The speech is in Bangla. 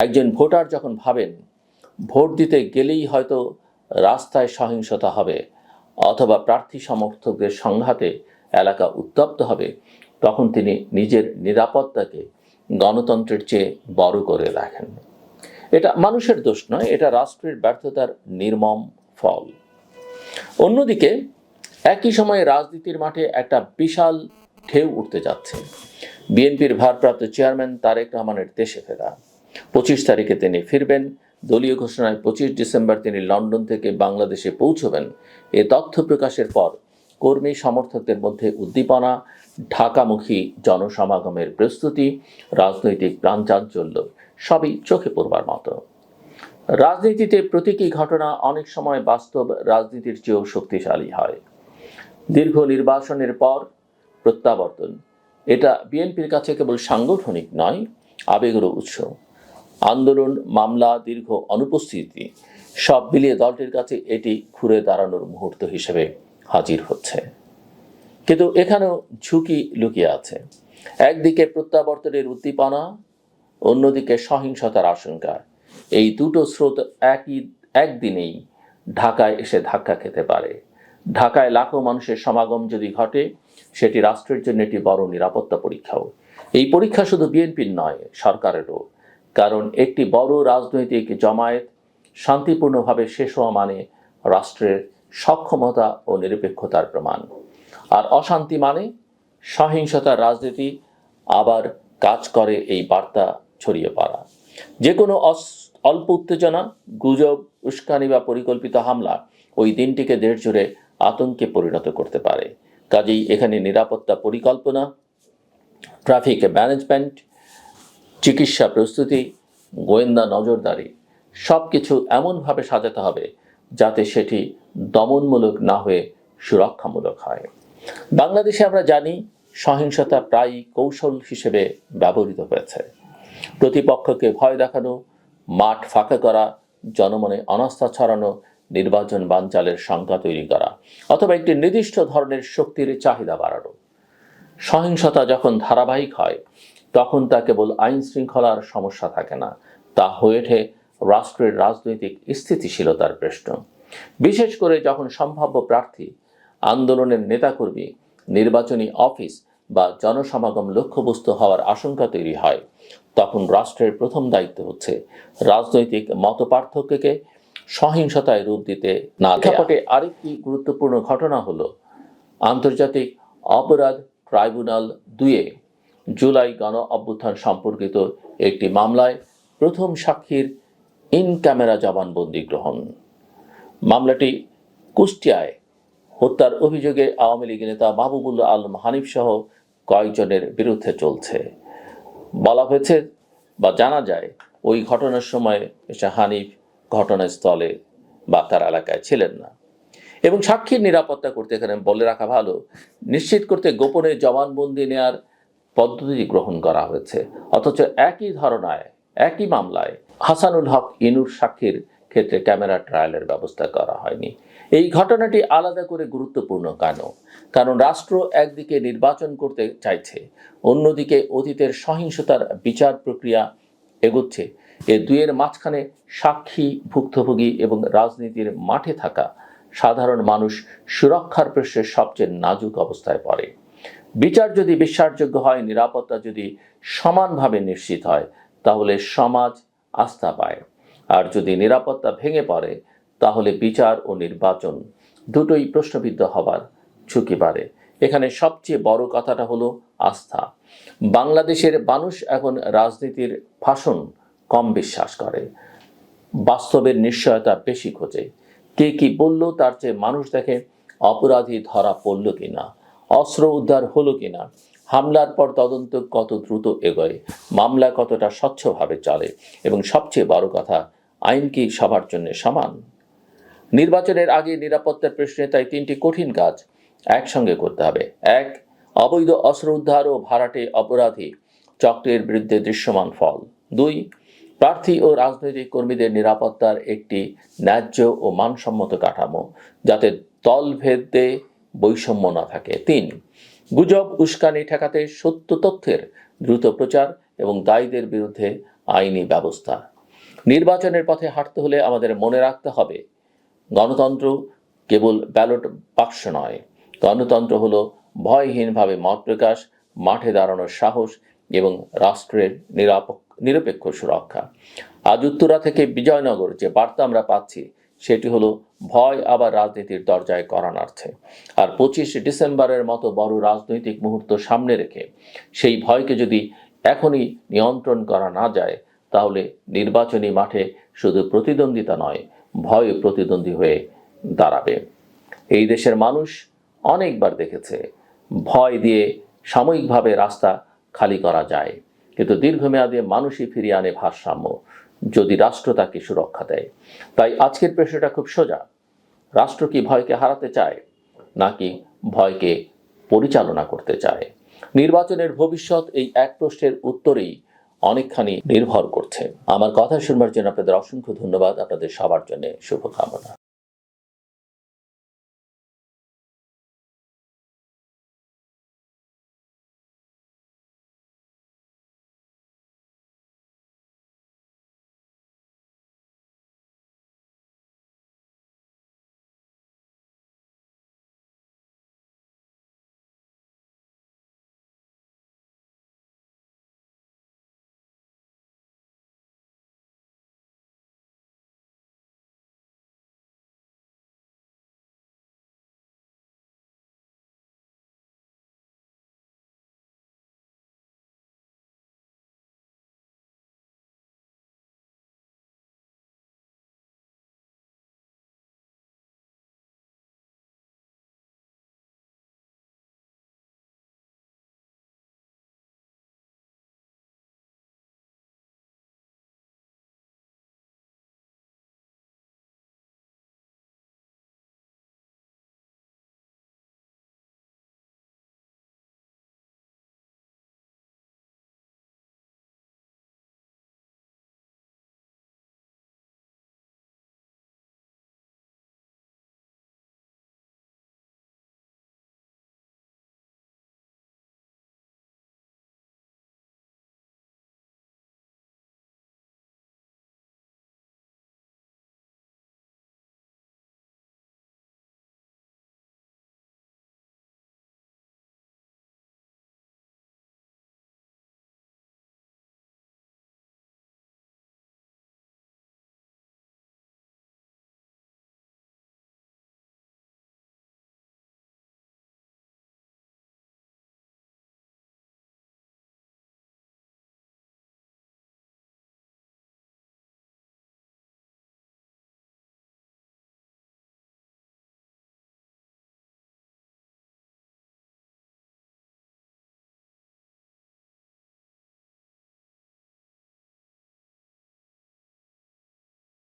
একজন ভোটার যখন ভাবেন, ভোট দিতে গেলেই হয়তো রাস্তায় সহিংসতা হবে অথবা প্রার্থী সমর্থকদের সংঘাতে এলাকা উত্তপ্ত হবে, তখন তিনি নিজের নিরাপত্তাকে গণতন্ত্রের চেয়ে বড় করে রাখেন। এটা মানুষের দোষ নয়, এটা রাষ্ট্রের ব্যর্থতার নির্মম ফল। অন্যদিকে, একই সময়ে রাজনীতির মাঠে একটা বিশাল ঢেউ উঠতে যাচ্ছে। বিএনপির ভারপ্রাপ্ত চেয়ারম্যান তারেক রহমানের দেশে ফেরা। পঁচিশ তারিখে তিনি ফিরবেন। দলীয় ঘোষণায় পঁচিশ ডিসেম্বর তিনি লন্ডন থেকে বাংলাদেশে পৌঁছবেন। এ তথ্য প্রকাশের পর কর্মী সমর্থকদের মধ্যে উদ্দীপনা, ঢাকামুখী জনসমাগমের প্রস্তুতি, রাজনৈতিক প্রাণচাঞ্চল্য, সবই চোখে পড়বার মতো। রাজনীতিতে প্রতীকী ঘটনা অনেক সময় বাস্তব, রাজনীতির চেয়েও শক্তিশালী হয়। দীর্ঘ নির্বাসনের পর প্রত্যাবর্তন। এটা বিএনপির কাছে কেবল সাংগঠনিক নয়, আবেগেরও উৎস। আন্দোলন, মামলা, দীর্ঘ অনুপস্থিতি, সব মিলিয়ে দলটির কাছে এটি ঘুরে দাঁড়ানোর মুহূর্ত হিসেবে হাজির হচ্ছে। কিন্তু এখানেও ঝুঁকি লুকিয়ে আছে। একদিকে প্রত্যাবর্তনের উদ্দীপনা, অন্যদিকে সহিংসতার আশঙ্কা। এই দুটো স্রোত একই, একদিনেই ঢাকায় এসে ধাক্কা খেতে পারে। ঢাকায় লাখো মানুষের সমাগম যদি ঘটে, সেটি রাষ্ট্রের জন্য একটি বড় নিরাপত্তা পরীক্ষাও। এই পরীক্ষা শুধু বিএনপির নয়, সরকারেরও। কারণ একটি বড় রাজনৈতিক জমায়েত শান্তিপূর্ণভাবে শেষ হওয়া মানে রাষ্ট্রের সক্ষমতা ও নিরপেক্ষতার প্রমাণ। আর অশান্তি মানে সহিংসতার রাজনীতি আবার কাজ করে এই বার্তা ছড়িয়ে পড়া। যে কোনো অল্প উত্তেজনা, গুজব, উস্কানি বা পরিকল্পিত হামলা ওই দিনটিকে দেড় জুড়ে আতঙ্কে পরিণত করতে পারে। কাজেই এখানে নিরাপত্তা পরিকল্পনা, ট্রাফিক ম্যানেজমেন্ট চিকিৎসা প্রস্তুতি, গোয়েন্দা নজরদারি সব কিছু এমনভাবে সাজাতে হবে যাতে সেটি দমনমূলক না হয়ে সুরক্ষামূলক হয়। বাংলাদেশে আমরা জানি সহিংসতা প্রায়ই কৌশল হিসেবে ব্যবহৃত হয়েছে। প্রতিপক্ষকে ভয় দেখানো, মাঠ ফাঁকা করা, জনমনে অনাস্থা ছড়ানো, নির্বাচন বানচালের শঙ্কা তৈরি করা, অথবা একটি নির্দিষ্ট ধরনের শক্তির চাহিদা বাড়ানো। সহিংসতা যখন ধারাবাহিক হয় তখন তা কেবল আইন শৃঙ্খলার সমস্যা থাকে না। তা হয়ে ওঠে রাষ্ট্রের রাজনৈতিক স্থিতিশীলতার প্রশ্ন। বিশেষ করে যখন সম্ভাব্য প্রার্থী, আন্দোলনের নেতাকর্মী, নির্বাচনী অফিস বা জনসমাগম লক্ষ্যবস্তু হওয়ার আশঙ্কা তৈরি হয়, তখন রাষ্ট্রের প্রথম দায়িত্ব হচ্ছে রাজনৈতিক মতপার্থক্যকে সহিংসতায় রূপ দিতে না প্রেক্ষাপটে আরেকটি গুরুত্বপূর্ণ ঘটনা হলো, আন্তর্জাতিক অপরাধ ট্রাইব্যুনাল দুয়ে জুলাই গণ অভ্যুত্থান সম্পর্কিত একটি মামলায় প্রথম সাক্ষীর ইন ক্যামেরা জবানবন্দি গ্রহণ। মামলাটি কুষ্টিয়ায় হত্যার অভিযোগে আওয়ামী লীগ নেতা মাহবুবুল্লাহ আলম হানিফ সহ কয়েকজনের বিরুদ্ধে চলছে। বলা হয়েছে বা জানা যায়, ওই ঘটনার সময় মিস্টার হানিফ ঘটনাস্থলে বা তার এলাকায় ছিলেন না। এবং সাক্ষীর নিরাপত্তা করতে এখানে বলে রাখা ভালো, নিশ্চিত করতে গোপনে জবানবন্দি নেয়ার পদ্ধতি গ্রহণ করা হয়েছে। অথচ একই ধারণায়, একই মামলায় হাসানুল হক, ইনুর সাক্ষীর ক্ষেত্রে ক্যামেরা ট্রায়ালের ব্যবস্থা করা হয়নি। এই ঘটনাটি আলাদা করে গুরুত্বপূর্ণ কেন? কারণ রাষ্ট্র একদিকে নির্বাচন করতে চাইছে, অন্যদিকে অতীতের সহিংসতার বিচার প্রক্রিয়া এগোচ্ছে। এ দুয়ের মাঝখানে সাক্ষী, ভুক্তভোগী এবং রাজনীতির মাঠে থাকা সাধারণ মানুষ সুরক্ষার প্রশ্নে সবচেয়ে নাজুক অবস্থায় পড়ে। বিচার যদি বিশ্বাসযোগ্য হয়, নিরাপত্তা যদি সমানভাবে নিশ্চিত হয়, তাহলে সমাজ আস্থা পায়। আর যদি নিরাপত্তা ভেঙে পড়ে, তাহলে বিচার ও নির্বাচন দুটোই প্রশ্নবিদ্ধ হবার ঝুঁকি বাড়ে। এখানে সবচেয়ে বড় কথাটা হলো আস্থা। বাংলাদেশের মানুষ এখন রাজনীতির ভাষণ কম বিশ্বাস করে। বাস্তবের নিশ্চয়তা বেশি খোঁজে। কে কি বলল, তার চেয়ে মানুষ দেখে অপরাধী ধরা পড়ল কিনা। অস্ত্র উদ্ধার হলো কিনা? হামলার পর তদন্ত কত দ্রুত এগোয়? মামলা কতটা স্বচ্ছভাবে চলে? এবং সবচেয়ে বড় কথা, আইন কি সবার জন্য সমান? নির্বাচনের আগে নিরাপত্তার প্রশ্নে তাই তিনটি কঠিন কাজ একসঙ্গে করতে হবে। এক, অবৈধ অস্ত্র উদ্ধার ও ভাড়াটে অপরাধী চক্রের বিরুদ্ধে দৃশ্যমান ফল। দুই, প্রার্থী ও রাজনৈতিক কর্মীদের নিরাপত্তার একটি ন্যায্য ও মানসম্মত কাঠামো যাতে দলভেদে বৈষম্য না থাকে। তিন, গুজব, উস্কানি ঠেকাতে সত্য তথ্যের দ্রুত প্রচার এবং দায়ীদের বিরুদ্ধে আইনি ব্যবস্থা। নির্বাচনের পথে হাঁটতে হলে আমাদের মনে রাখতে হবে, গণতন্ত্র কেবল ব্যালট বাক্স নয়। গণতন্ত্র হল ভয়হীনভাবে মত প্রকাশ, মাঠে দাঁড়ানোর সাহস এবং রাষ্ট্রের নিরাপক, নিরপেক্ষ সুরক্ষা। আজ উত্তরা থেকে বিজয়নগর যে বার্তা আমরা পাচ্ছি, সেটি হলো ভয় আবার রাজনীতির দরজায় করানার্থে আর পঁচিশে ডিসেম্বরের মতো বড় রাজনৈতিক মুহূর্ত সামনে রেখে সেই ভয়কে যদি এখনই নিয়ন্ত্রণ করা না যায়, তাহলে নির্বাচনী মাঠে শুধু প্রতিদ্বন্দ্বিতা নয় ভয় প্রতিদ্বন্দ্বী হয়ে দাঁড়াবে। এই দেশের মানুষ অনেকবার দেখেছে, ভয় দিয়ে সাময়িকভাবে রাস্তা খালি করা যায়, কিন্তু দীর্ঘমেয়াদে মানুষই ফিরিয়ে আনে ভারসাম্য। যদি রাষ্ট্র তাকে সুরক্ষা দেয়। তাই আজকের প্রশ্নটা খুব সোজা। রাষ্ট্র কি ভয়কে হারাতে চায়, নাকি ভয়কে পরিচালনা করতে চায়? নির্বাচনের ভবিষ্যৎ এই এক প্রশ্নের উত্তরেই অনেকখানি নির্ভর করছে। আমার কথা শুনবার জন্য আপনাদের অসংখ্য ধন্যবাদ। আপনাদের সবার জন্য শুভকামনা।